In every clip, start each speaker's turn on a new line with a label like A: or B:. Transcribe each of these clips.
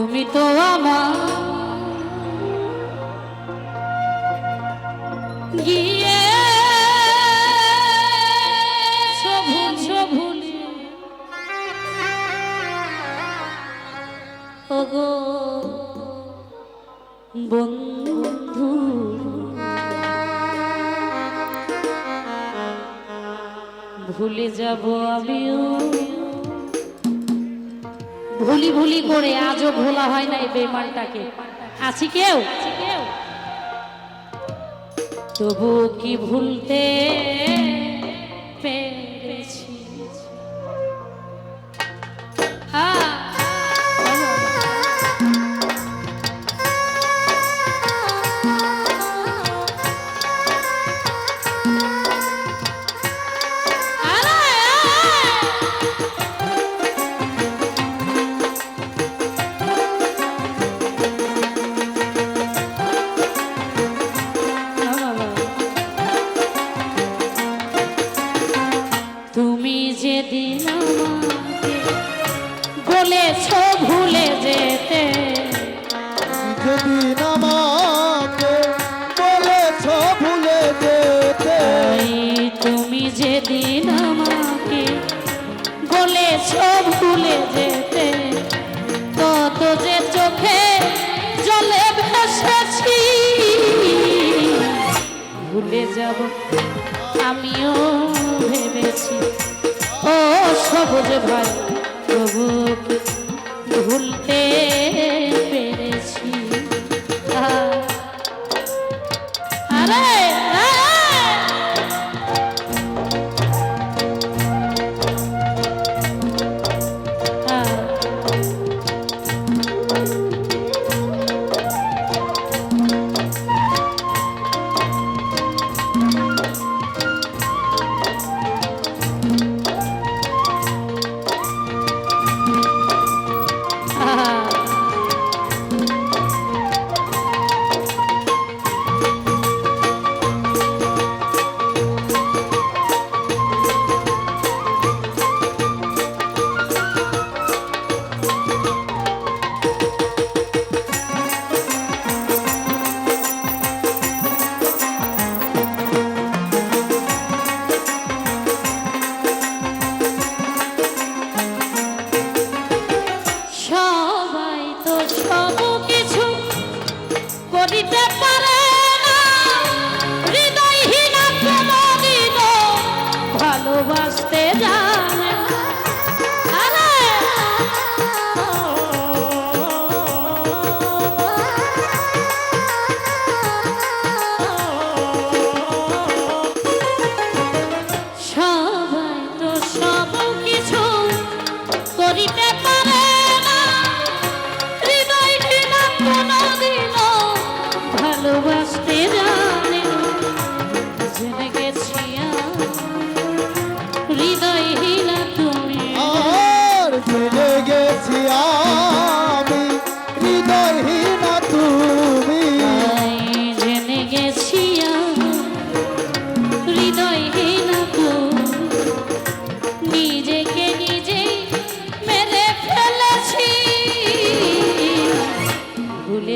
A: তুমি তো আমার। গিয়ে সবুজ সবুলি ওগো বন্ধু। ভুলে যাব আমিও। ভুলি ভুলি করে আজও ভোলা হয় নাই বেমানটাকে আছি কেউ? তবু কি ভুলতে তত যে চোখে জলে ভেসেছি। ভুলে যাব আমিও ভেবেছি। ও সবুজ ভাই ভুলতে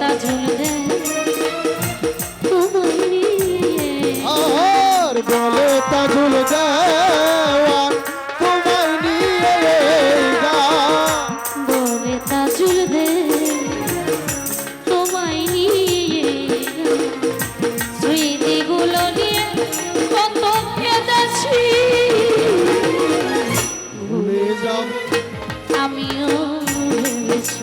A: তা ঝুলবে।
B: বলে তাজুল দেওয়ান তোমায় নিয়ে এই
A: বলে তা ঝুলবে তোমায় নিয়ে স্মৃতিগুলো নিয়ে কত কেঁদেছি
B: ভুলে যাও।
A: আমিও ভেবেছি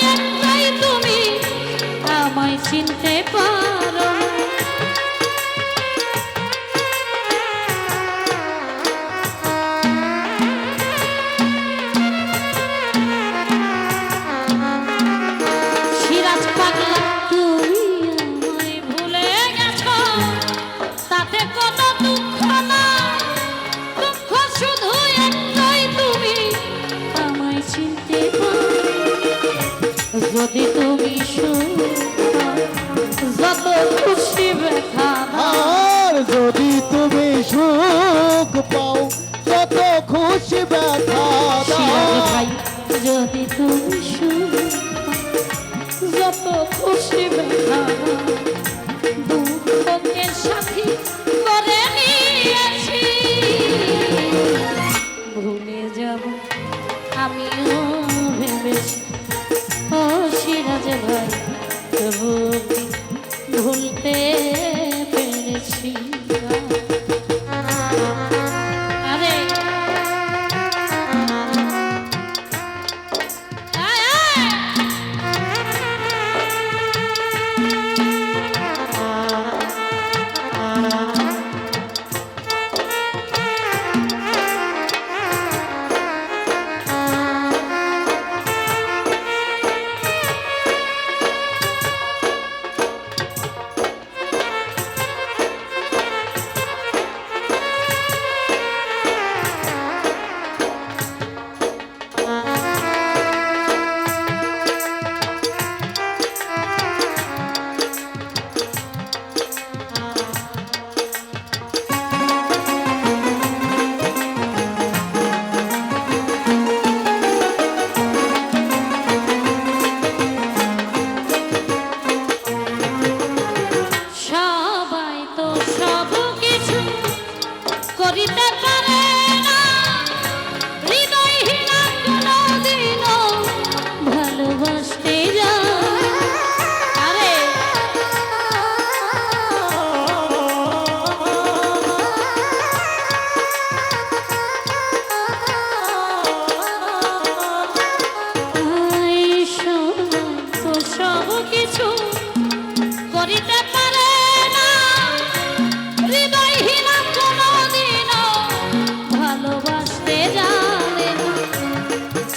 A: চিনতে পারো তুমি ভুলে তুমি চিনতে যদি তুমি
B: আর যদি তুমি সুখ পাও কত খুশি ব্যথা
A: যদি তুমি সুখ যত খুশি ব্যথা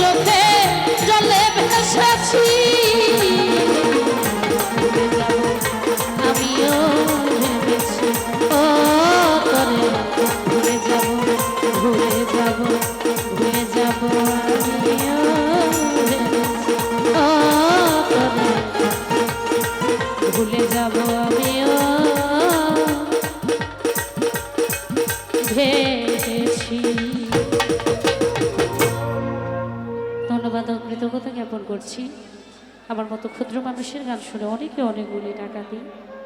A: চোখে জলে ভেসেছি। মতো ক্ষুদ্র মানুষের গান শুনে অনেকে অনেকগুলি টাকা দিই।